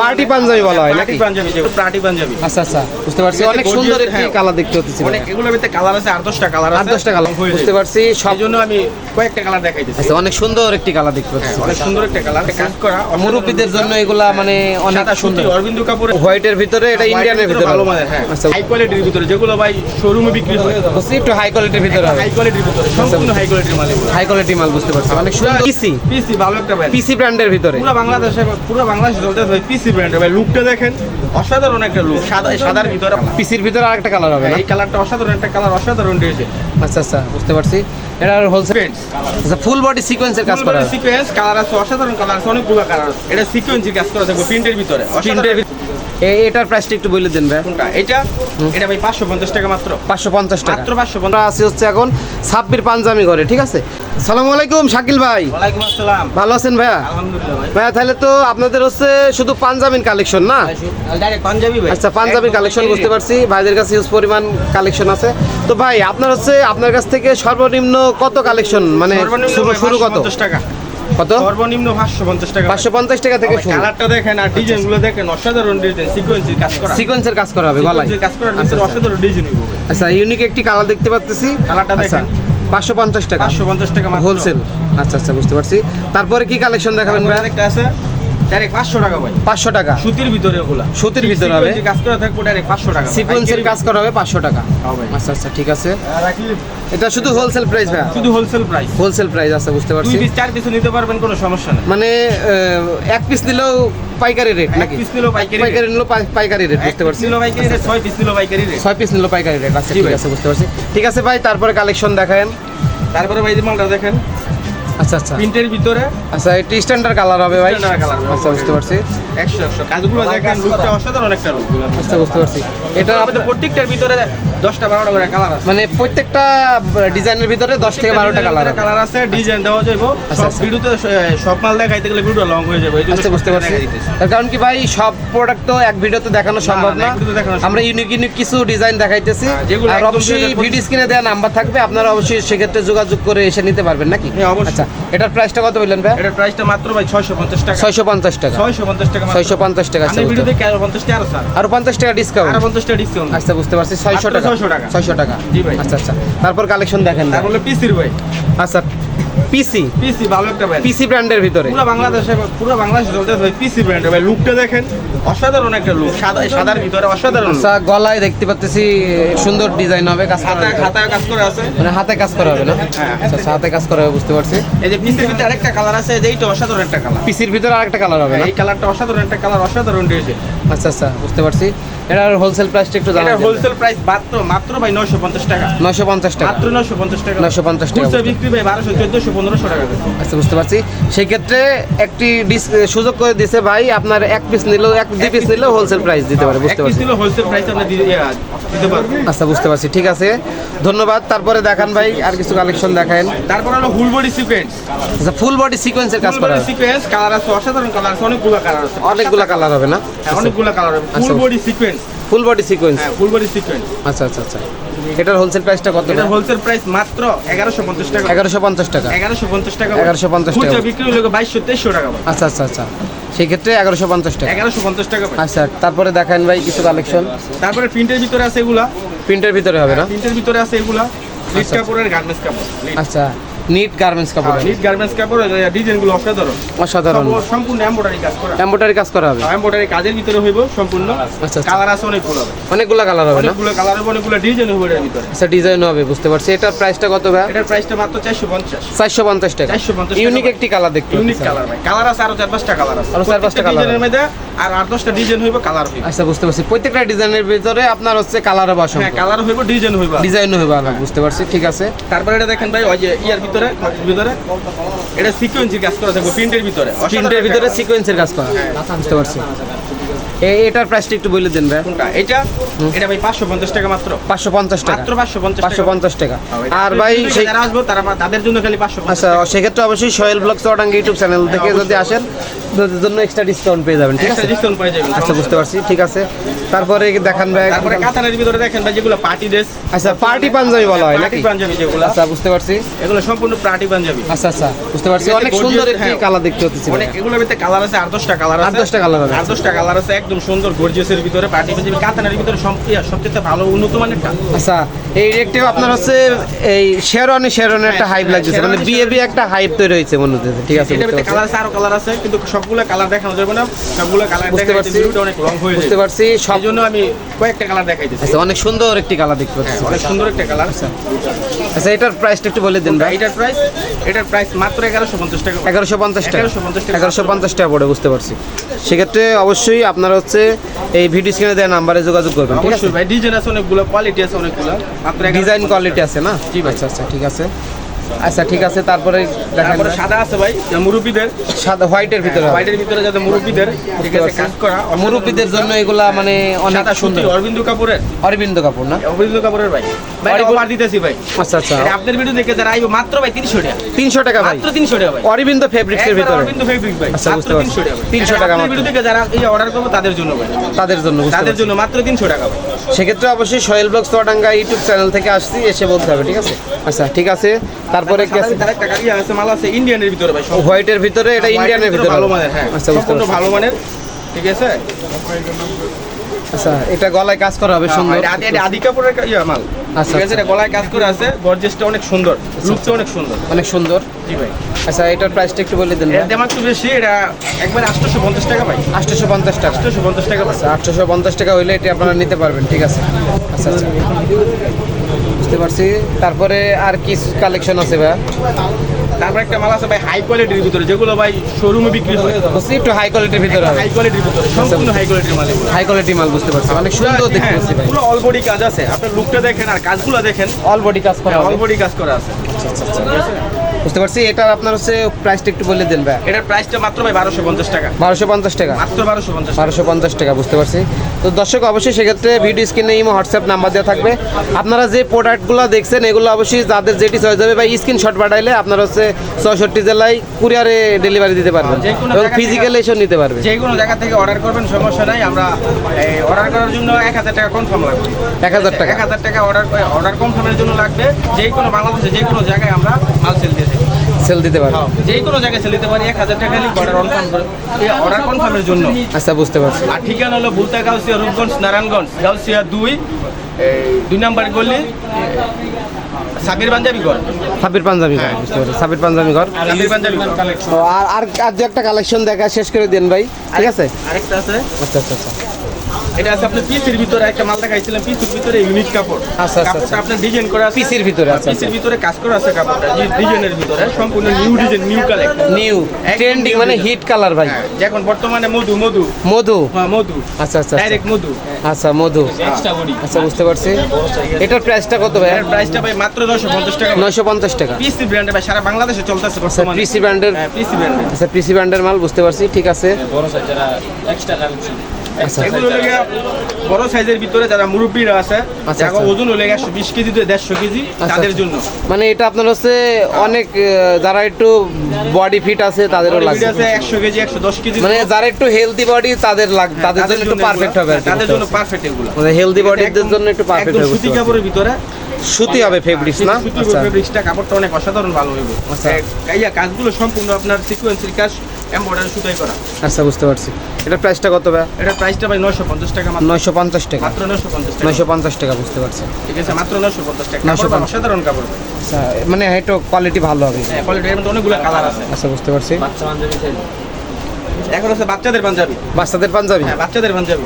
Party panjabi বলা হয় নাকি? পাঞ্জাবি পার্টি পাঞ্জাবি। আচ্ছা আচ্ছা বুঝতে পারছি। অনেক সুন্দর একটি হ্যাঁ। কালার দেখতে হচ্ছে অনেক এগুলোর ভিতরে কালার আছে আট দশটা কালার আছে। আট দশটা কালার বুঝতে পারছি সব জন্য আমি কয়েকটা কালার আচ্ছা অনেক সুন্দর একটি কালার দেখতে হ্যাঁ, পাচ্ছি। অনেক সুন্দর একটা কালার কাজ করা মুরব্বীদের জন্য এগুলা মানে অনেক সুন্দর। অরবিন্দু কাপুরের হোয়াইটের ভিতরে এটা ইন্ডিয়ানের ভিতরে ভালো হ্যাঁ। আচ্ছা। হাই কোয়ালিটির ভিতরে যেগুলো ভাই শোরুমে বিক্রি হয়। একটু হাই কোয়ালিটির ভিতরে হাই কোয়ালিটির ভিতরে সম্পূর্ণ হাই কোয়ালিটির মাল হাই কোয়ালিটি মাল বুঝতে পারছি। অনেক সুন্দর পিসি পিসি ভালো একটা ব্র্যান্ড পিসি ব্র্যান্ডের ভিতরে। পুরো বাংলাদেশে পুরো বাংলাদেশে চলতে ভাই পিসি ব্র্যান্ডের ভাই লুকটা দেখেন। অসাধারণ একটা লুক সাদা সাদার ভিতরে পিসির ভিতরে আরেকটা কালার হবে এই কালারটা অসাধারণ একটা কালার অসাধারণ রয়েছে। আচ্ছা আচ্ছা বুঝতে পারছি। এটা হোলসেল আচ্ছা ফুল বডি সিকোয়েন্সের কাজ করা সিকোয়েন্স কালার আছে অসাধারণ কালার আছে অনেকগুলো কালার আছে। এটা সিকোয়েন্সের কাজ করা থাকবে প্রিন্টের ভিতরে। প্রিন্টের এটার প্রাইসটা একটু বলে দেন ভাই। কোনটা? এটা? এটা ভাই পাঁচশো পঞ্চাশ টাকা মাত্র। পাঁচশো পঞ্চাশ টাকা। মাত্র আছি হচ্ছে এখন সাব্বির পাঞ্জামি ঘরে ঠিক আছে? আলাইকুম শাকিল ভাই। ওয়ালাইকুম আসসালাম। ভালো আছেন ভাইয়া? আলহামদুলিল্লাহ ভাই। ভাইয়া তাহলে তো আপনাদের হচ্ছে শুধু পাঞ্জাবির কালেকশন না? ডাইরেক্ট পাঞ্জাবি ভাই। আচ্ছা পাঞ্জাবির কালেকশন বুঝতে পারছি। ভাইদের কাছে হিউজ পরিমাণ কালেকশন আছে। তো ভাই আপনার হচ্ছে আপনার কাছ থেকে সর্বনিম্ন কত কালেকশন মানে শুরু কত? 550 টাকা। কত? সর্বনিম্ন পাঁচশো পঞ্চাশ টাকা। পাঁচশো পঞ্চাশ টাকা থেকে শুরু। কালারটা দেখেন আর ডিজাইনগুলো দেখেন অসাধারণ ডিজাইন সিকোয়েন্সের কাজ করা। সিকোয়েন্সের কাজ করা হবে গলায়। কাজ করা আচ্ছা, নিচে আচ্ছা। অসাধারণ ডিজাইন হবে আচ্ছা ইউনিক একটি কালার দেখতে পাচ্ছি কালারটা আচ্ছা দেখেন। পাঁচশো পঞ্চাশ টাকা। পাঁচশো পঞ্চাশ টাকা মাত্র। হোলসেল আচ্ছা আচ্ছা বুঝতে পারছি। তারপরে কি কালেকশন দেখাবেন ভাই? আরেকটা আছে। ডাইরেক্ট পাঁচশো টাকা ভাই। পাঁচশো টাকা। সুতির ভিতরে ওগুলা। সুতির ভিতরে হবে। কাজ করা থাকবে ডাইরেক্ট পাঁচশো টাকা। সিকোয়েন্সের কাজ করা হবে পাঁচশো টাকা। হবে। আচ্ছা আচ্ছা ঠিক আছে। এটা শুধু হোলসেল প্রাইস ভাই শুধু হোলসেল প্রাইস হোলসেল প্রাইস আছে বুঝতে দুই পারছি। পিস চার নিতে পারবেন কোনো সমস্যা নেই। মানে এক পিস নিলেও পাইকারি রেট নাকি? পিস নিলেও পাইকারি পাইকারি নিলেও পাইকারি রেট বুঝতে পারছি। নিলেও পাইকারি রেট পিস নিলেও পাইকারি রেট পিস নিলেও পাইকারি রেট আচ্ছা ঠিক আছে বুঝতে পারছি। ঠিক আছে ভাই তারপরে কালেকশন দেখায়েন। তারপরে ভাই মালটা দেখেন। আচ্ছা আচ্ছা। প্রিন্টের ভিতরে? আচ্ছা এটি স্ট্যান্ডার্ড কালার হবে ভাই। আচ্ছা বুঝতে পারছি। একশো একশো। কাজগুলো দেখেন লুকটা অসাধারণ একটা লুক আচ্ছা বুঝতে পারছি। এটা প্রত্যেকটার ভিতরে দশটা বারোটা করে কালার আছে। মানে প্রত্যেকটা ডিজাইনের ভিতরে দশ থেকে বারোটা কালার কালার আছে ডিজাইন দেওয়া যাবে। আচ্ছা, সব আচ্ছা। ভিডিওতে সব মাল দেখাইতে গেলে ভিডিও লং হয়ে যাবে আচ্ছা বুঝতে পারছি। তার কারণ কি ভাই সব প্রোডাক্ট তো এক ভিডিওতে দেখানো সম্ভব না, আমরা ইউনিক ইউনিক কিছু ডিজাইন দেখাইতেছি। হ্যাঁ, আর অবশ্যই ভিডিও স্ক্রিনে দেওয়া নাম্বার থাকবে আপনারা অবশ্যই সেক্ষেত্রে যোগাযোগ করে এসে নিতে পারবেন নাকি? হ্যাঁ, অবশ্যই। এটার প্রাইসটা কত বললেন ভাই? এটার প্রাইসটা মাত্র ভাই ছয়শো পঞ্চাশ টাকা। ছয়শো পঞ্চাশ টাকা। ছয়শো পঞ্চাশ টাকা মাত্র। ছয়শো পঞ্চাশ টাকা আছে ভিডিওতে আরও পঞ্চাশ টাকা আরও স্যার। আরও পঞ্চাশ টাকা ডিসকাউন্ট আর পঞ্চাশ টাকা ডিসকাউন্ট আচ্ছা বুঝতে পারছি। ছয়শো মাত্র টাকা। 600 টাকা। ছয়শো টাকা। জি ভাই। আচ্ছা আচ্ছা। তারপর কালেকশন দেখেন। তারপরে পিসির ভাই। আচ্ছা পিসি পিসি ভালো একটা ব্র্যান্ড পিসি ব্র্যান্ডের ভিতরে। পুরো বাংলাদেশে পুরো বাংলাদেশে চলতে ভাই পিসি ব্র্যান্ডের ভাই লুকটা দেখেন অসাধারণ একটা লুক সাদা সাদার ভিতরে অসাধারণ আচ্ছা গলায় দেখতে পাচ্ছি সুন্দর ডিজাইন হবে কাজ হবে। খাতায় কাজ করে আছে। মানে হাতে কাজ করা হবে না? হ্যাঁ। আচ্ছা আচ্ছা, হাতে কাজ করা হবে বুঝতে পারছি। এই যে পিসির ভিতরে আরেকটা কালার আছে যে এইটা অসাধারণ একটা কালার পিসির ভিতরে আরেকটা কালার হবে না? এই কালারটা অসাধারণ একটা কালার অসাধারণ রয়েছে আচ্ছা আচ্ছা বুঝতে পারছি। এটার হোলসেল প্রাইসটা একটু হোলসেল প্রাইস মাত্র মাত্র ভাই নয়শো পঞ্চাশ টাকা। নয়শো পঞ্চাশ টাকা। মাত্র নয়শো পঞ্চাশ টাকা। 950 টাকা। খুচরা বিক্রি ভাই বারোশো চোদ্দশো পনেরোশো টাকা আচ্ছা বুঝতে পারছি। সেই ক্ষেত্রে একটি সুযোগ করে দিছে ভাই আপনার এক পিস নিলেও এক দুই পিস নিলেও হোলসেল প্রাইস দিতে পারে এক বুঝতে পিস পারছি। হোলসেল প্রাইস আপনি দিয়ে আচ্ছা বুঝতে পারছি। ঠিক আছে। ধন্যবাদ। তারপরে দেখান ভাই আর কিছু কালেকশন দেখান। তারপর হলো ফুল বডি সিকোয়েন্স আচ্ছা ফুল বডি সিকোয়েন্সের কাজ করা সিকোয়েন্স কালার আছে অসাধারণ কালার আছে অনেকগুলো কালার আছে। অনেকগুলো কালার হবে না? হ্যাঁ, অনেকগুলো কালার হবে। Full body sequence full body sequence হ্যাঁ ফুল বডি সিকোয়েন্স আচ্ছা আচ্ছা আচ্ছা। এটার হোলসেল প্রাইসটা কত এটা হোলসেল প্রাইস মাত্র এগারোশো পঞ্চাশ টাকা। এগারোশো পঞ্চাশ টাকা। এগারোশো পঞ্চাশ টাকা 1150 টাকা। খুচরা বিক্রি হলো বাইশশো তেইশশো টাকা আচ্ছা আচ্ছা আচ্ছা। সেই ক্ষেত্রে এগারোশো পঞ্চাশ টাকা। এগারোশো পঞ্চাশ টাকা ভাই। আচ্ছা তারপরে দেখান ভাই কিছু কালেকশন তারপরে প্রিন্টের ভিতরে আছে এগুলা। প্রিন্টের ভিতরে হবে না? প্রিন্টের ভিতরে আছে এগুলা। লিট আচ্ছা। কাপড়ের গার্মেন্টস কাপড় আচ্ছা। নিট গার্মেন্টস কাপড় লিট গার্মেন্টস কাপড় ডিজাইনগুলো অসাধারণ। অসাধারণ। সম্পূর্ণ এমব্রয়ডারি কাজ করা। এম্বোটারি কাজ করা হবে। এমব্রয়ডারি কাজের ভিতরে হইব সম্পূর্ণ। আচ্ছা। কালার আছে অনেকগুলো অনেকগুলো কালার হবে অনেকগুলো কালার হবে অনেকগুলো ডিজাইন হবে এর ভিতরে। আচ্ছা ডিজাইন হবে বুঝতে পারছি। এটার প্রাইসটা কত ভাই? এটার প্রাইসটা মাত্র চারশো পঞ্চাশ। চারশো পঞ্চাশ টাকা। 450 ইউনিক একটি কালার দেখতে ইউনিক কালার ভাই। কালার আছে আরও চার পাঁচটা কালার আছে। আরও চার পাঁচটা colour ডিজাইনের। মধ্যে আর আট দশটা ডিজাইন হইব কালার হইব। আচ্ছা বুঝতে পারছি। প্রত্যেকটা ডিজাইনের ভিতরে আপনার হচ্ছে কালার হবে হ্যাঁ অসংখ্য। কালার হইব ডিজাইন হইব। ডিজাইন আলাদা বুঝতে পারছি। ঠিক আছে। তারপরে এটা দেখেন ভাই ওই যে ইয়ার ভিতরে খয়ের ভিতরে। এটা সিকোয়েন্সের কাজ করা থাকবে প্রিন্টের ভিতরে। প্রিন্টের ভিতরে সিকোয়েন্সের কাজ করা। বুঝতে পারছি। এটার প্রাইসটা একটু বলে দিন ভাই। কোনটা? এটা? এটা ভাই পাঁচশো পঞ্চাশ টাকা মাত্র। পাঁচশো পঞ্চাশ টাকা। মাত্র পাঁচশো পঞ্চাশ পাঁচশো পঞ্চাশ টাকা। আর আর ভাই যারা আসব তারা তাদের জন্য খালি পাঁচশো আচ্ছা সেক্ষেত্রে অবশ্যই Sohel blog Chuadanga YouTube channel থেকে যদি আসেন তাদের জন্য এক্সট্রা ডিসকাউন্ট পেয়ে যাবেন ঠিক আছে? ডিসকাউন্ট পেয়ে যাবেন। আচ্ছা বুঝতে পারছি ঠিক আছে। তারপরে দেখান ভাই। তারপরে কাতানের ভিতরে দেখেন ভাই যেগুলো পার্টি ড্রেস আচ্ছা পার্টি পাঞ্জাবি বলা হয় নাকি? পাঞ্জাবি যেগুলো। আচ্ছা বুঝতে পারছি। এগুলো সম্পূর্ণ পার্টি পাঞ্জাবি। আচ্ছা আচ্ছা বুঝতে পারছি। অনেক সুন্দর একটি হ্যাঁ। কালার দেখতে হচ্ছে অনেক এগুলোর ভিতরে কালার আছে আট দশটা কালার আছে। আট দশটা colour আছে। আট দশটা কালার আছে একদম সুন্দর গর্জিয়াসের ভিতরে পার্টি কাতানের ভিতরে সব সবচেয়ে ভালো উন্নত মানেরটা আচ্ছা এই রেটটিও আপনার হচ্ছে এই শেরওয়ানি শেরওয়ানি একটা হাইপ লাগতেছে। মানে বিয়ে একটা হাইপ তৈরি হয়েছে মনে হচ্ছে ঠিক আছে কালার আছে আরও কালার আছে কিন্তু সবগুলো কালার দেখানো যাবে না। সবগুলো কালার বুঝতে পারছি। অনেক লং হয়ে বুঝতে পারছি সব জন্য আমি কয়েকটা কালার দেখাইতেছি। আচ্ছা অনেক সুন্দর একটি কালার দেখতে পাচ্ছি। অনেক সুন্দর একটা কালার আচ্ছা এটার প্রাইসটা একটু বলে দিন ভাই। এটার প্রাইস এটার প্রাইস মাত্র এগারোশো পঞ্চাশ টাকা এগারোশো পঞ্চাশ টাকা। 1150 টাকা। এগারোশো পঞ্চাশ টাকা পড়ে বুঝতে পারছি। সেক্ষেত্রে অবশ্যই আপনারা হচ্ছে এই ভিডিও স্ক্রিনে দেওয়া নাম্বারে যোগাযোগ করবেন অবশ্যই ভাই ডিজাইন আছে অনেকগুলো কোয়ালিটি আছে অনেকগুলো। মাত্র 1150 ডিজাইন কোয়ালিটি আছে না? জি। আচ্ছা আচ্ছা ঠিক আছে। আচ্ছা ঠিক আছে তারপরে দেখান সাদা আছে ভাই মুরব্বীদের। সাদা হোয়াইটের ভিতরে হোয়াইটের ভিতরে যাতে মুরব্বীদের ঠিক আছে কাজ করা। মুরব্বীদের জন্য এগুলা মানে অনেক সুন্দর। অরবিন্দু কাপুরের? অরবিন্দ কাপুর না? অরবিন্দু কাপুরের ভাই। ভাই অফার দিতেছি ভাই। আচ্ছা আচ্ছা। আপনার ভিডিও দেখে যারা আইবো মাত্র ভাই 300 টাকা। তিনশো টাকা ভাই। মাত্র 300 টাকা ভাই। অরবিন্দ ফেব্রিক্সের ভিতরে। অরবিন্দু ফেব্রিক ভাই। আচ্ছা, বুঝতে পারছি। 300 টাকা 300 মাত্র। ভিডিও দেখে যারা এই অর্ডার করব তাদের জন্য ভাই। তাদের জন্য তাদের জন্য মাত্র 300 টাকা সেক্ষেত্রে অবশ্যই Sohel blog Chuadanga YouTube channel থেকে আসছি এসে বলতে হবে ঠিক আছে? আচ্ছা ঠিক আছে। তারপরে গাড়ি আছে মাল আছে ইন্ডিয়ানের ভিতরে ভাই হোয়াইটের ভিতরে এটা ইন্ডিয়ানের ভিতরে ভালো মানের হ্যাঁ আচ্ছা সম্পূর্ণ ভালো মানের ঠিক আছে? আচ্ছা এটা গলায় কাজ করা হবে সুন্দর। এটা আদি- কাপড়ের ইয়া মাল আচ্ছা, ঠিক আছে? আচ্ছা। এটা গলায় কাজ করে আছে গর্জেসটা অনেক সুন্দর লুকটা অনেক সুন্দর। অনেক সুন্দর। জি ভাই। আচ্ছা এটার প্রাইসটা একটু বলে দিন এর দাম একটু বেশি এটা একবার আটশোশো পঞ্চাশ টাকা ভাই। আটশোশো পঞ্চাশ টাকা। আটশোশো পঞ্চাশ টাকা ভাই। আচ্ছা আটশোশো পঞ্চাশ টাকা হইলে এটি আপনারা নিতে পারবেন ঠিক আছে? আচ্ছা আচ্ছা। বুঝতে পারছি। তারপরে আর কি কালেকশন আছে ভাই? তারপর একটা মাল আছে ভাই হাই কোয়ালিটির ভিতরে যেগুলো ভাই শোরুমে বিক্রি হয়। বুঝছি একটু হাই কোয়ালিটির ভিতরে হাই কোয়ালিটির ভিতরে সম্পূর্ণ হাই কোয়ালিটির মাল হাই কোয়ালিটি মাল বুঝতে পারছি অনেক সুন্দর দেখতে আছে পাচ্ছি ভাই। পুরো অল বডি কাজ আছে। আপনি লুকটা দেখেন আর কাজগুলো দেখেন। অল বডি কাজ করা অল বডি কাজ করা আছে? বুঝতে পারছি? এটার আপনার হচ্ছে প্রাইসটা একটু বলে দেন ভাই। এটার প্রাইসটা মাত্র ভাই বারোশো পঞ্চাশ টাকা। বারোশো পঞ্চাশ টাকা। মাত্র বারোশো পঞ্চাশ বারোশো পঞ্চাশ টাকা বুঝতে পারছি? তো দর্শক অবশ্যই সেক্ষেত্রে ভিডিও স্ক্রিনে ইমো হোয়াটসঅ্যাপ নাম্বার দেওয়া থাকবে। আপনারা যে প্রোডাক্টগুলো দেখছেন এগুলো অবশ্যই যাদের যেটি চয়েস হবে বা স্ক্রিনশট পাঠাইলে আপনারা হচ্ছে চৌষট্টি জেলায় কুরিয়ারে ডেলিভারি দিতে পারবেন। এবং ফিজিক্যালি এসেও নিতে পারবে। যে কোনো জায়গা থেকে অর্ডার করবেন সমস্যা নাই। আমরা অর্ডার করার জন্য এক হাজার টাকা কনফার্ম লাগবে। এক হাজার টাকা। এক হাজার টাকা অর্ডার অর্ডার কনফার্মের জন্য লাগবে। যে কোনো বাংলাদেশে যে কোনো জায়গায় আমরা মাল সেল দিয়ে সেল দিতে পারবে। যে কোনো জায়গায় সেল দিতে পারি এক হাজার টাকা লিখ অর্ডার কনফার্ম করে এই অর্ডার কনফার্মের জন্য। আচ্ছা বুঝতে পারছি। আর ঠিকানা হলো বুলতা গাউসিয়া রূপগঞ্জ নারায়ণগঞ্জ গাউসিয়া দুই দুই নাম্বার গলি সাবির পাঞ্জাবি ঘর। সাবির পাঞ্জাবি ঘর বুঝতে পারছি। সাবির পাঞ্জাবি ঘর। সাবির পাঞ্জাবি ঘর। আর আর আর যে একটা কালেকশন দেখা শেষ করে দেন ভাই। ঠিক আছে? আরেকটা আছে। আচ্ছা আচ্ছা আচ্ছা। এটা আছে আপনার পিসির ভিতরে একটা মাল দেখাইছিলাম পিসির ভিতরে ইউনিক কাপড়। আচ্ছা, আচ্ছা, আচ্ছা। আপনার ডিজাইন করা আছে। পিসির ভিতরে, আচ্ছা, পিসির ভিতরে কাজ করা আছে কাপড়টা ডিজাইনের ভিতরে সম্পূর্ণ new design new collect new trending মানে হিট কালার ভাই। এখন বর্তমানে মধু মধু। মধু? হ্যাঁ মধু। আচ্ছা আচ্ছা আচ্ছা। ডাইরেক্ট মধু। আচ্ছা মধু। আচ্ছা বুঝতে পারছি। এটার প্রাইসটা কত ভাই? এর প্রাইসটা ভাই মাত্র দশশো পঞ্চাশ টাকা। নয়শো পঞ্চাশ টাকা। পিসি ব্র্যান্ডে ভাই সারা বাংলাদেশে চলতেছে আচ্ছা বর্তমানে। পিসি ব্র্যান্ডের হ্যাঁ পিসি ব্র্যান্ডে আচ্ছা পিসি ব্র্যান্ডের মাল বুঝতে পারছি ঠিক আছে। আচ্ছা এগুলো লেগে বড় সাইজের ভিতরে যারা মুরব্বীরা আছে আচ্ছা, যারা আচ্ছা। ওজন হলে একশো বিশ কেজি থেকে দেড়শো কেজি আচ্ছা, তাদের। জন্য। মানে এটা আপনার হচ্ছে অনেক যারা একটু বডি ফিট আছে তাদেরও লাগবে। আছে একশো কেজি একশো দশ কেজি মানে যারা একটু হেলদি বডি তাদের লাগ তাদের জন্য একটু পারফেক্ট হবে তাদের জন্য। পারফেক্ট এগুলো। মানে হেলদি বডিদের জন্য একটু পারফেক্ট হবে সুতি কাপড়ের ভিতরে। সুতি হবে ফেব্রিক্স না? সুতি আচ্ছা। ফেব্রিক্সটা কাপড়টা অনেক অসাধারণ ভালো হইব। আচ্ছা। কাজগুলো সম্পূর্ণ আপনার সিকোয়েন্সের কাজ এমব্রয়ডারি সুতাই করা। আচ্ছা বুঝতে পারছি। এটা প্রাইসটা কত ভাই এটা প্রাইসটা ভাই নয়শো পঞ্চাশ টাকা মাত্র। নয়শো পঞ্চাশ টাকা। মাত্র নয়শো পঞ্চাশ টাকা। নয়শো পঞ্চাশ টাকা বুঝতে পারছি। ঠিক আছে মাত্র নয়শো পঞ্চাশ টাকা। 950 কাপড়টা অসাধারণ কাপড়। আচ্ছা মানে একটু কোয়ালিটি ভালো হবে। হ্যাঁ কোয়ালিটি এর মধ্যে অনেকগুলো কালার আছে। আচ্ছা বুঝতে পারছি। এখন হচ্ছে বাচ্চাদের পাঞ্জাবি। বাচ্চাদের পাঞ্জাবি? হ্যাঁ বাচ্চাদের পাঞ্জাবি।